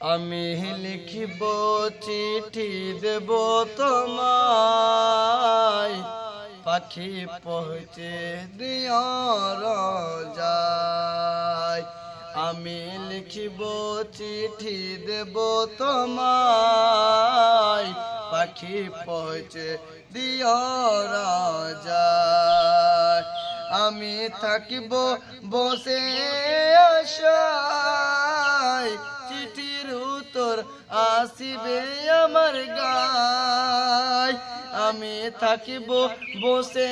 আমি লিখিব চিঠি দেব তোমায়। পাখি পৌঁছে দিও যায় আমি লিখিব চিঠি দেব তোমায়। পাখি পৌঁছে দিও যায় আমি থাকিব বসে উত্তর আসিবে আমার গায়। আমি থাকিব বসে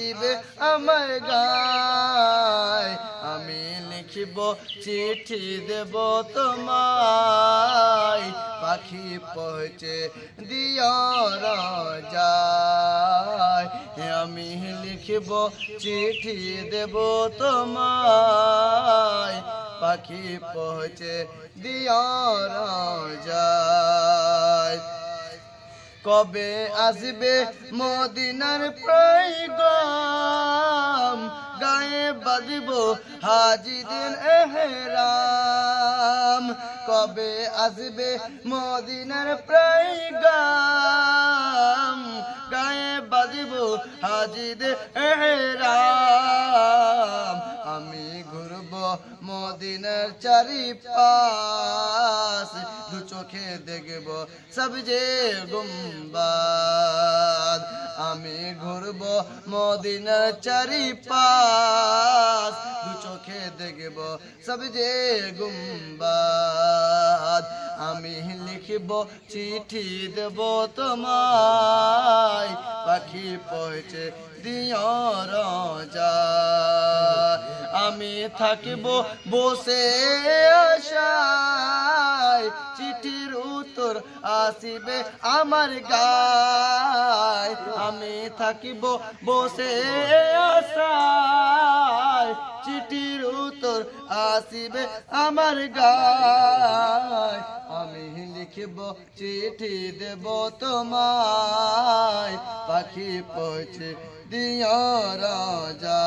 আসিবে আমার গায়। আমি লিখিব চিঠি দেব তোমায়। পাখি পৌঁছে দিও যায় আমি লিখিব চিঠি দেব তোমায়। পাখি পৌঁছে দিও যায় কবে আসবে মদিনার গায়ে বাজব হাজিদিন এহরাম। কবে আসবে মদিনার প্রয়োগম গায়ে বাজব হাজিদ এহরাম। আমি ঘুরব মদিনার চারি পাশ দু চোখে দেখব সব যে গুম্বাদ। আমি ঘুরব মদিনার চারি পাশ সব গুম্বাদ। আমি লিখব, চিঠি দেব তোমায়। পাখি পৌঁছে দিও রাজা। আমি থাকিব বসে আশায়। চিঠির উত্তর আসিবে আমার গায়। আমি থাকিব বসে আশায়। আসিবে আমার গায়। আমি লিখব চিঠি দেব তোমায়। পাখি পৌঁছে দিও রাজা।